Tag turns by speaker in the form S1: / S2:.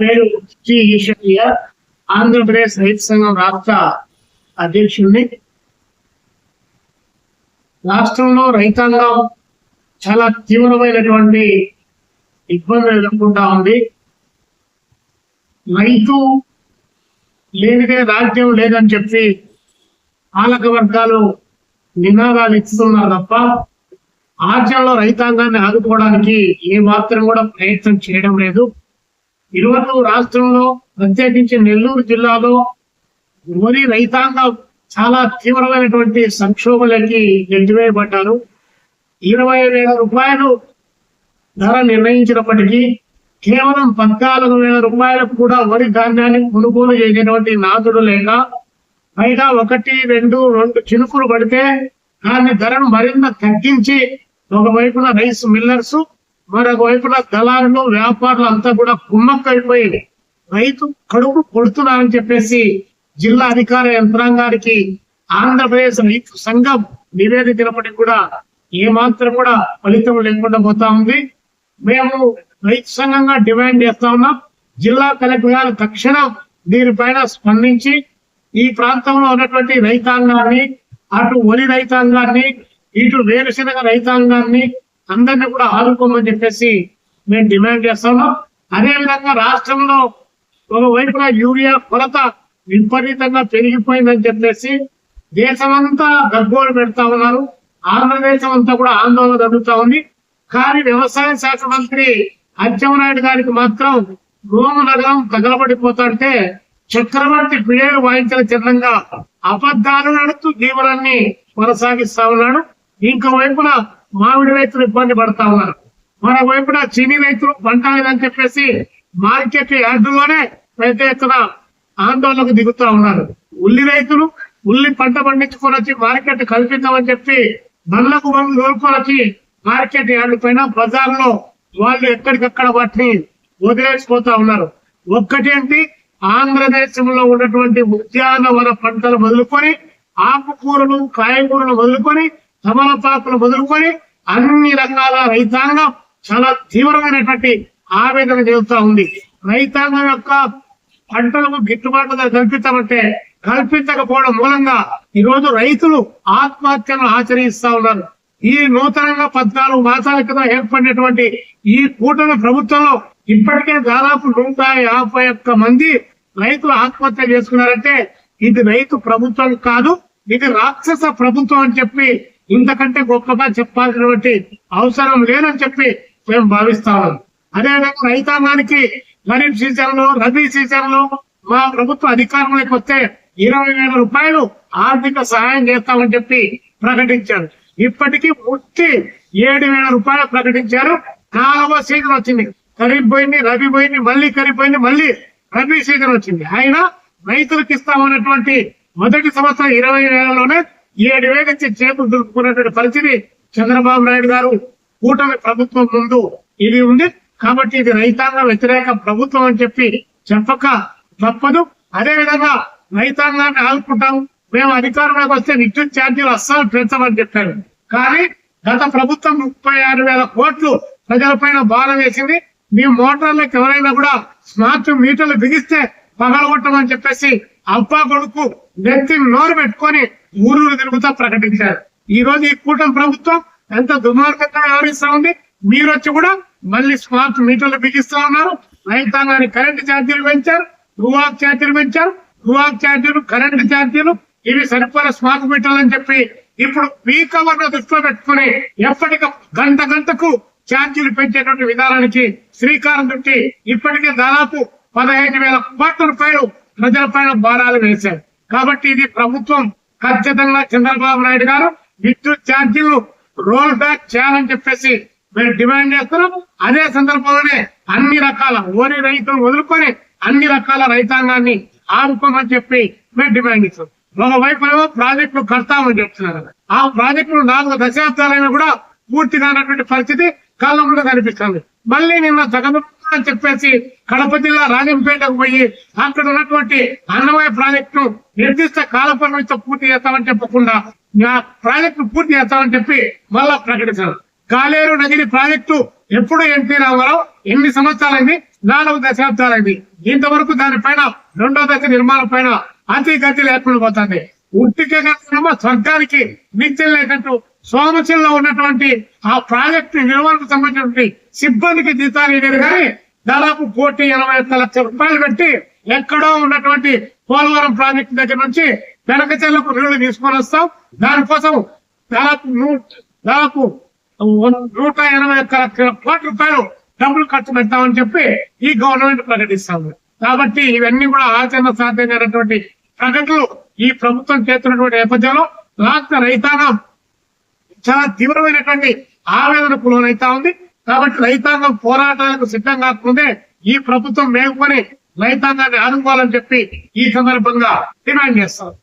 S1: పేరు శ్రీ ఈశ్వరయ్య ఆంధ్రప్రదేశ్ రైతు సంఘం రాష్ట్ర అధ్యక్షుడిని. రాష్ట్రంలో రైతాంగం చాలా తీవ్రమైనటువంటి ఇబ్బందులు ఎదుర్కొంటా ఉంది. రైతు లేనిదే రాజ్యం లేదని చెప్పి పాలక వర్గాలు నినాదాలు ఇస్తున్నారు తప్ప ఆచరణలో రైతాంగాన్ని ఆదుకోవడానికి ఏ మాత్రం కూడా ప్రయత్నం చేయడం లేదు. ఈరోజు రాష్ట్రంలో ప్రత్యేకించి నెల్లూరు జిల్లాలో వరి రైతాంగం చాలా తీవ్రమైనటువంటి సంక్షోభలకి నెట్టివేయబడ్డారు ఇరవై వేల రూపాయలు ధర నిర్ణయించినప్పటికీ కేవలం పద్నాలుగు వేల రూపాయలకు కూడా వరి ధాన్యాన్ని కొనుగోలు చేసేటువంటి నాదుడు లేక పైగా ఒకటి రెండు రెండు చినుకులు పడితే దాని ధరను మరింత తగ్గించి ఒకవైపున రైస్ మిల్లర్స్ మరొక వైపున దళారులు వ్యాపారులు అంతా కూడా కుమ్మక్కైపోయి రైతు కడుపు కొడుతున్నారని చెప్పేసి జిల్లా అధికార యంత్రాంగానికి ఆంధ్రప్రదేశ్ రైతు సంఘం నివేదించినప్పటికీ కూడా ఏమాత్రం కూడా ఫలితం లేకుండా పోతా ఉంది. మేము రైతు సంఘంగా డిమాండ్ చేస్తా ఉన్నాం. జిల్లా కలెక్టర్ గారు తక్షణం దీనిపైన స్పందించి ఈ ప్రాంతంలో ఉన్నటువంటి రైతాంగాన్ని అటు వరి రైతాంగాన్ని ఇటు వేరుశనగ రైతాంగాన్ని అందరినీ కూడా ఆదుకోమని చెప్పేసి మేము డిమాండ్ చేస్తున్నాం అదే విధంగా రాష్ట్రంలో ఒకవైపున యూరియా కొరత విపరీతంగా పెరిగిపోయిందని చెప్పేసి దేశమంతా గగ్గోలు పెడతా ఉన్నారు. ఆంధ్రదేశం అంతా కూడా ఆందోళన జరుగుతా ఉంది. కానీ వ్యవసాయ శాఖ మంత్రి అచ్చెంనాయుడు గారికి మాత్రం రోమ నగరం తగలబడిపోతాంటే చక్రవర్తి పిల్లలు వాయించిన చిహ్నంగా అబద్ధాలు నడుతూ జీవనాన్ని కొనసాగిస్తా ఉన్నాడు. ఇంకో వైపున మామిడి రైతులు ఇబ్బంది పడతా ఉన్నారు. మరోవైపున చీనీ రైతులు పంట లేదని చెప్పేసి మార్కెట్ యార్డులోనే పెద్ద ఎత్తున ఆందోళనకు దిగుతా ఉన్నారు. ఉల్లి రైతులు ఉల్లి పంట పండించుకొని వచ్చి మార్కెట్ కల్పిద్దామని చెప్పి బండ్లకు బండ్లు దోలుకొని వచ్చి మార్కెట్ యార్డు పైన బజార్లో వాళ్ళు ఎక్కడికక్కడ వాటిని వదిలేసిపోతా ఉన్నారు. ఒక్కటేంటి? ఆంధ్రదేశంలో ఉన్నటువంటి ఉద్యానవన పంటలు వదులుకొని ఆకుకూరలు కాయగూరలు వదులుకొని తమలపాకులు మొదలుకొని అన్ని రకాల రైతాంగం చాలా తీవ్రమైనటువంటి ఆవేదన చెందుతా ఉంది. రైతాంగం యొక్క పంటలకు గిట్టుబాటు ధర కల్పిస్తామంటే కల్పించకపోవడం మూలంగా ఈ రోజు రైతులు ఆత్మహత్యను ఆచరిస్తా ఉన్నారు. ఈ నూతనంగా పద్నాలుగు మాసాల క్రితం ఏర్పడినటువంటి ఈ కూటమి ప్రభుత్వంలో ఇప్పటికే దాదాపు నూట యాభై ఒక్క మంది రైతులు ఆత్మహత్య చేసుకున్నారంటే ఇది రైతు ప్రభుత్వం కాదు ఇది రాక్షస ప్రభుత్వం అని చెప్పి ఇంతకంటే గొప్పగా చెప్పాల్సినటువంటి అవసరం లేదని చెప్పి మేము భావిస్తాము. అదేవిధంగా రైతాంగానికి ఖరీఫ్ సీజన్లో రబీ సీజన్లో మా ప్రభుత్వ అధికారంలోకి వస్తే ఇరవై వేల రూపాయలు ఆర్థిక సహాయం చేస్తామని చెప్పి ప్రకటించారు. ఇప్పటికీ ముట్టి ఏడు వేల రూపాయలు ప్రకటించారు. నాలుగవ సీజన్ వచ్చింది. ఖరీఫ్ పోయింది రబీ పోయింది మళ్ళీ ఖరీఫ్ పోయింది మళ్ళీ రబీ సీజన్ వచ్చింది. అయినా రైతులకు ఇస్తామన్నటువంటి మొదటి సంవత్సరం ఇరవై వేలలోనే ఏడు వేలు ఇచ్చి చేతులు దులుపుకున్నటువంటి పరిస్థితి చంద్రబాబు నాయుడు గారు కూటమి ప్రభుత్వం ముందు ఇది ఉంది. కాబట్టి ఇది రైతాంగ వ్యతిరేక ప్రభుత్వం అని చెప్పి చెప్పక తప్పదు. అదే విధంగా రైతాంగాన్ని ఆదుకుంటాం మేము అధికారంలోకి వస్తే విద్యుత్ ఛార్జీలు అస్సలు పెంచమని చెప్పారు. కానీ గత ప్రభుత్వం ముప్పై ఆరు వేల కోట్లు ప్రజలపైన భారం వేసింది. మీ మోటార్లకు ఎవరైనా కూడా స్మార్ట్ మీటర్లు బిగిస్తే పగలగొట్టమని చెప్పేసి అబ్బా కొడుకు నెత్తి నోరు పెట్టుకొని ఊరూరు తిరుగుతా ప్రకటించారు. ఈ రోజు ఈ కూటమి ప్రభుత్వం ఎంత దుర్మార్గంగా వ్యవహరిస్తా ఉంది మీరు వచ్చి కూడా మళ్ళీ స్మార్ట్ మీటర్లు బిగిస్తా ఉన్నారు. రైతాంగాన్ని కరెంటు ఛార్జీలు పెంచారు రువాక్ ఛార్జీలు పెంచారు. రువాక్ ఛార్జీలు కరెంటు ఛార్జీలు ఇవి సరిపోయిన స్మార్ట్ మీటర్లు అని చెప్పి ఇప్పుడు పీక్ అవర్ దృష్టిలో పెట్టుకుని ఎప్పటికప్పుడు గంట గంటకు ఛార్జీలు పెంచేటువంటి విధానానికి శ్రీకారం చుట్టి ఇప్పటికే దాదాపు పదహైదు వేల కోట్ల రూపాయలు ప్రజల పైన భారాలు వేశారు. కాబట్టి ఇది ప్రభుత్వం ఖచ్చితంగా చంద్రబాబు నాయుడు గారు విద్యుత్ ఛార్జీలు రోల్ బ్యాక్ చేయాలని చెప్పేసి మేము డిమాండ్ చేస్తున్నాం. అదే సందర్భంలోనే అన్ని రకాల ఓరి రైతులు వదులుకొని అన్ని రకాల రైతాంగాన్ని ఆదుకోమని చెప్పి మేము డిమాండ్ ఇస్తాం ఒకవైపు ఏమో ప్రాజెక్టులు కడతామని చెప్తున్నారు. ఆ ప్రాజెక్టులు నాలుగు దశాబ్దాలైనా కూడా పూర్తి కానటువంటి పరిస్థితి కళ్ళ కూడా కనిపిస్తుంది. మళ్ళీ నిన్న జగన్ అని చెప్పేసి కడప జిల్లా రాజంపేటకు పోయి అక్కడ ఉన్నటువంటి అన్నమయ్య ప్రాజెక్టు నిర్దిష్ట కాల పరిమితితో పూర్తి చేస్తామని చెప్పకుండా నా ప్రాజెక్టు పూర్తి చేస్తామని చెప్పి మళ్ళా ప్రకటించారు. కాలేరు నగిరి ప్రాజెక్టు ఎప్పుడు ఎన్టీ రామారావు ఎన్ని సంవత్సరాలైంది? నాలుగు దశాబ్దాలైంది. ఇంతవరకు దానిపైన రెండో దశ నిర్మాణం పైన అతి గతి లేకుండా పోతుంది. ఉట్టికే కాకుండా స్వర్గానికి నిత్యం లేనట్టు సోమచిల్లో ఉన్నటువంటి ఆ ప్రాజెక్టు నిర్వహణకు సంబంధించినటువంటి సిబ్బందికి జీతాలు ఇవ్వలేదు కానీ దాదాపు కోటి ఎనభై ఒక్క లక్షల రూపాయలు పెట్టి ఎక్కడో ఉన్నటువంటి పోలవరం ప్రాజెక్టు దగ్గర నుంచి వెనకచెల్లకు నీళ్ళు తీసుకొని వస్తాం. దానికోసం దాదాపు నూ- దాదాపు నూట ఎనభై ఒక్క లక్షల కోట్ల రూపాయలు డబ్బులు ఖర్చు పెడతామని చెప్పి ఈ గవర్నమెంట్ ప్రకటిస్తాము కాబట్టి ఇవన్నీ కూడా ఆచరణ సాధ్యమైనటువంటి ప్రకటనలు ఈ ప్రభుత్వం చేస్తున్నటువంటి నేపథ్యంలో రాష్ట్ర రైతాంగం చాలా తీవ్రమైనటువంటి ఆవేదనకు లోనైతా ఉంది. కాబట్టి రైతాంగం పోరాటాలకు సిద్ధం కాకముందే ఈ ప్రభుత్వం మేల్కొని రైతాంగాన్ని ఆదుకోవాలని చెప్పి ఈ సందర్భంగా డిమాండ్ చేస్తారు